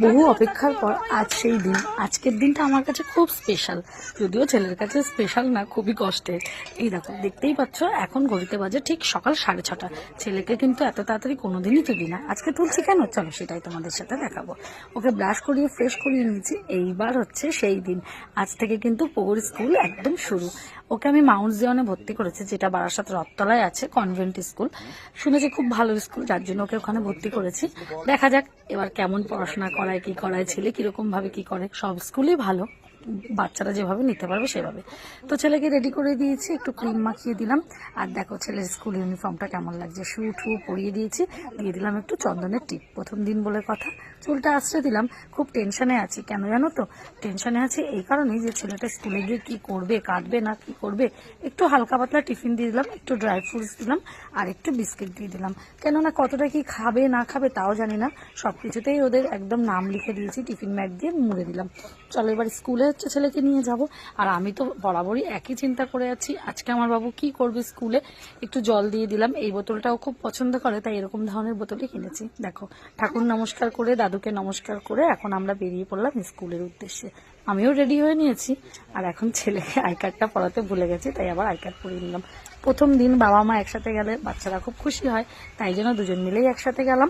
বহু অপেক্ষার পর আজ সেই দিন। আজকের দিনটা আমার কাছে খুব স্পেশাল যদিও ছেলের কাছে স্পেশাল না, খুবই কষ্টের। এই দেখো, দেখতেই পাচ্ছ, এখন ঘড়িতে বাজে ঠিক সকাল সাড়ে ছটা। ছেলেকে কিন্তু এত তাড়াতাড়ি কোনোদিনই তুলি না। আজকে তুলছি কেন? চলো সেটাই তোমাদের সাথে দেখাবো। ওকে ব্রাশ করিয়ে ফ্রেশ করিয়ে নিয়েছি। এইবার হচ্ছে সেই দিন। আজ থেকে কিন্তু পৌর স্কুল একদম শুরু। ওকে আমি মাউন্ট জিয়নে ভর্তি করেছি, যেটা বারাসাত রথতলায় আছে কনভেন্ট স্কুল শুনেছি খুব ভালো স্কুল যার জন্য ওকে ওখানে ভর্তি করেছি। দেখা যাক এবার কেমন পড়াশোনা করায় কি করায় ছেলে কীরকম ভাবে কি করে সব স্কুলই ভালো। বাচ্চারা যেভাবে নিতে পারবে সেভাবে। তো ছেলেকে রেডি করে দিয়েছি, একটু ক্রিম মাখিয়ে দিলাম। আর দেখো ছেলের স্কুল ইউনিফর্মটা কেমন লাগছে। শু ঠু পরিয়ে দিয়েছি, দিয়ে দিলাম একটু চন্দনের টিপ। প্রথম দিন বলে কথা। চুলটা আশ্রে দিলাম। খুব টেনশনে আছি। কেন জানো তো? টেনশনে আছি এই কারণেই যে ছেলেটা স্কুলে গিয়ে কি করবে, কাটবে না কি করবে? একটু হালকা পাতলা টিফিন দিয়ে দিলাম, একটু ড্রাই ফ্রুটস দিলাম, আর একটু বিস্কিট দিয়ে দিলাম। কেননা কতটা কি খাবে, না খাবে তাও জানি না। সব কিছুতেই ওদের একদম নাম লিখে দিয়েছি টিফিন ম্যাট দিয়ে মুড়ে দিলাম। চলো এবার স্কুলে হচ্ছে ছেলেকে নিয়ে যাব। আর আমি তো বরাবরই একই চিন্তা করে আছি। আজকে আমার বাবু কি করবে স্কুলে? একটু জল দিয়ে দিলাম। এই বোতলটাও খুব পছন্দ করে, তাই এরকম ধরনের বোতলই কিনেছি। দেখো, ঠাকুর নমস্কার করে, দাদুকে নমস্কার করে এখন আমরা বেরিয়ে পড়লাম স্কুলের উদ্দেশ্যে। আমিও রেডি হয়ে নিয়েছি। আর এখন ছেলেকে আই কার্ডটা পড়াতে ভুলে গেছি, তাই আবার আই কার্ড পরিয়ে নিলাম। প্রথম দিন বাবা মা একসাথে গেলে বাচ্চারা খুব খুশি হয়, তাই জন্য দুজন মিলেই একসাথে গেলাম।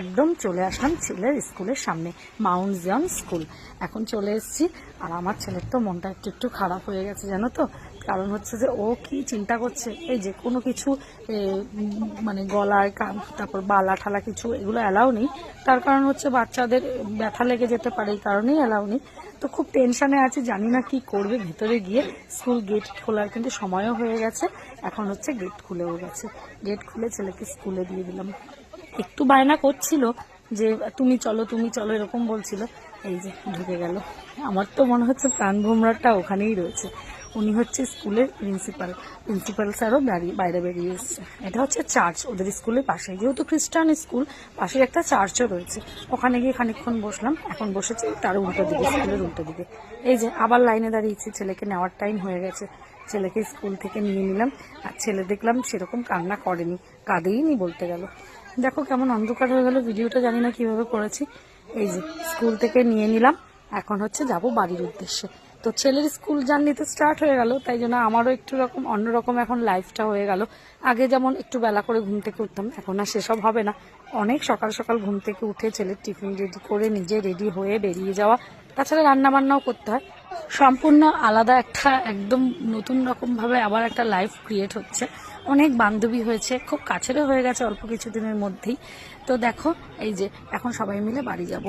একদম চলে আসলাম ছেলের স্কুলের সামনে মাউন্ট জিয়ন স্কুল এখন চলে এসেছি, আর আমার ছেলের তো মনটা একটু একটু খারাপ হয়ে গেছে, জানো তো? কারণ হচ্ছে যে ও কি চিন্তা করছে? এই যে কোনো কিছু মানে কান, তারপর বালা ঠালা কিছু এগুলো অ্যালাউ নেই। তার কারণ হচ্ছে বাচ্চাদের ব্যথা লেগে যেতে পারে, এই কারণেই অ্যালাউ নেই। তো খুব টেনশানে আছে, জানি না কি করবে। ভেতরে গিয়ে স্কুল গেট খোলার কিন্তু সময়ও হয়ে গেছে। এখন হচ্ছে গেট খুলেও গেছে। গেট খুলে ছেলেকে স্কুলে দিয়ে দিলাম। একটু বায়না করছিল যে, তুমি চলো তুমি চলো, এরকম বলছিল। এই যে ঢুকে গেল। আমার তো মনে হচ্ছে প্রাণ ভোমরাটা ওখানেই রয়েছে। উনি হচ্ছে স্কুলের প্রিন্সিপাল। প্রিন্সিপাল স্যারও দাঁড়িয়ে বাইরে বেরিয়ে এসছে। এটা হচ্ছে চার্চ। ওদের স্কুলের পাশে যেহেতু খ্রিস্টান স্কুল পাশে একটা চার্চও রয়েছে। ওখানে গিয়ে খানিকক্ষণ বসলাম। এখন বসেছি তার উল্টো দিকে, স্কুলের উল্টো দিকে। এই যে, আবার লাইনে দাঁড়িয়েছি। ছেলেকে নেওয়ার টাইম হয়ে গেছে। ছেলেকে স্কুল থেকে নিয়ে নিলাম। আর ছেলে দেখলাম সেরকম কান্না করেনি, কাঁদেইনি বলতে গেল। দেখো কেমন অন্ধকার হয়ে গেল। ভিডিওটা জানি না কীভাবে করেছি। এই যে, স্কুল থেকে নিয়ে নিলাম। এখন হচ্ছে যাব বাড়ির উদ্দেশ্যে। তো ছেলের স্কুল জার্নি তো স্টার্ট হয়ে গেল, তাই জন্য আমারও একটু রকম অন্যরকম এখন লাইফটা হয়ে গেল। আগে যেমন একটু বেলা করে ঘুম থেকে উঠতাম, এখন আর সেসব হবে না। অনেক সকাল সকাল ঘুম থেকে উঠে ছেলের টিফিন রেডি করে নিজে রেডি হয়ে বেরিয়ে যাওয়া। তাছাড়া রান্না বান্নাও করতে হয়। সম্পূর্ণ আলাদা একটা, একদম নতুন রকম ভাবে আবার একটা লাইফ ক্রিয়েট হচ্ছে। অনেক বান্ধবী হয়েছে, খুব কাছেরও হয়ে গেছে অল্প কিছুদিনের মধ্যেই। তো দেখো, এই যে এখন সবাই মিলে বাড়ি যাব।